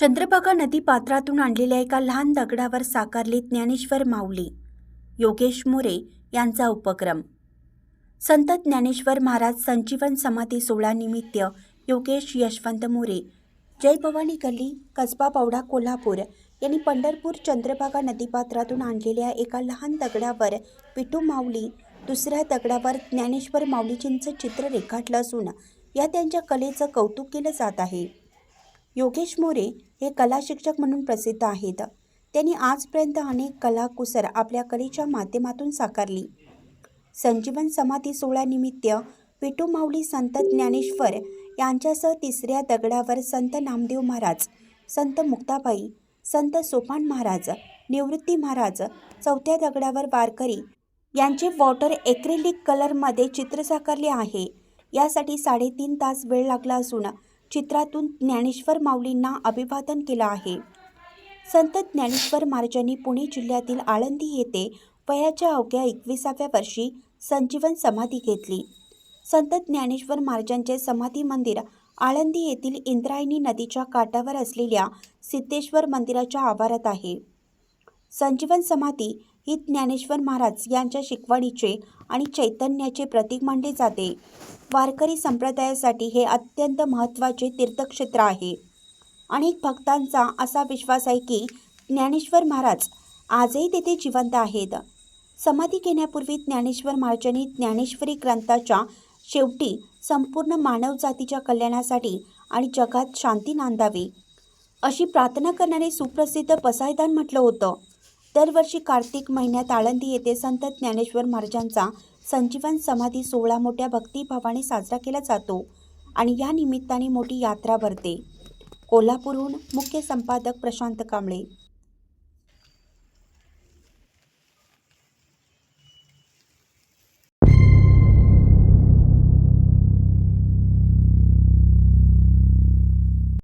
चंद्रभागा नदी पात्रातून आणलेल्या एका लहान दगडावर साकारली ज्ञानेश्वर माऊली. योगेश मोरे यांचा उपक्रम. संत ज्ञानेश्वर महाराज संजीवन समाधी सोहळ्यानिमित्त योगेश यशवंत मोरे जय भवानी गल्ली कसबा पावडा कोल्हापूर यांनी पंढरपूर चंद्रभागा नदीपात्रातून आणलेल्या एका लहान दगडावर पिटू माऊली दुसऱ्या दगडावर ज्ञानेश्वर माऊलीजींचं चित्र रेखाटलं असून या त्यांच्या कलेचं कौतुक केलं जात आहे. योगेश मोरे हे कला शिक्षक म्हणून प्रसिद्ध आहेत. त्यांनी आजपर्यंत अनेक कलाकुसर आपल्या कलेच्या माध्यमातून साकारली. संजीवन समाधी सोहळ्यानिमित्त विठू माऊली संत ज्ञानेश्वर यांच्यासह तिसऱ्या दगडावर संत नामदेव महाराज संत मुक्ताबाई संत सोपान महाराज निवृत्ती महाराज चौथ्या दगडावर वारकरी यांचे वॉटर एक्रेलिक कलरमध्ये चित्र साकारले आहे. यासाठी साडेतीन तास वेळ लागला असून चित्रातून ज्ञानेश्वर माऊलींना अभिवादन केलं आहे. संत ज्ञानेश्वर महाराजांनी पुणे जिल्ह्यातील आळंदी येथे वयाच्या अवघ्या एकविसाव्या वर्षी संजीवन समाधी घेतली. संत ज्ञानेश्वर महाराजांचे समाधी मंदिर आळंदी येथील इंद्रायणी नदीच्या काठावर असलेल्या सिद्धेश्वर मंदिराच्या आवारात आहे. संजीवन समाधी ही ज्ञानेश्वर महाराज यांच्या शिकवणीचे आणि चैतन्याचे प्रतीक मानले जाते. वारकरी संप्रदायासाठी हे अत्यंत महत्त्वाचे तीर्थक्षेत्र आहे. अनेक भक्तांचा असा विश्वास आहे की ज्ञानेश्वर महाराज आजही तेथे जिवंत आहेत. समाधी घेण्यापूर्वी ज्ञानेश्वर महाराजांनी ज्ञानेश्वरी ग्रंथाच्या शेवटी संपूर्ण मानवजातीच्या कल्याणासाठी आणि जगात शांती नांदावी अशी प्रार्थना करणारे सुप्रसिद्ध पसायदान म्हटलं होतं. दरवर्षी कार्तिक महिन्यात आळंदी येथे संत ज्ञानेश्वर महाराजांचा संजीवन समाधी सोहळा मोठ्या भक्तिभावाने साजरा केला जातो आणि या निमित्ताने मोठी यात्रा भरते. कोल्हापूरहून मुख्य संपादक प्रशांत कांबळे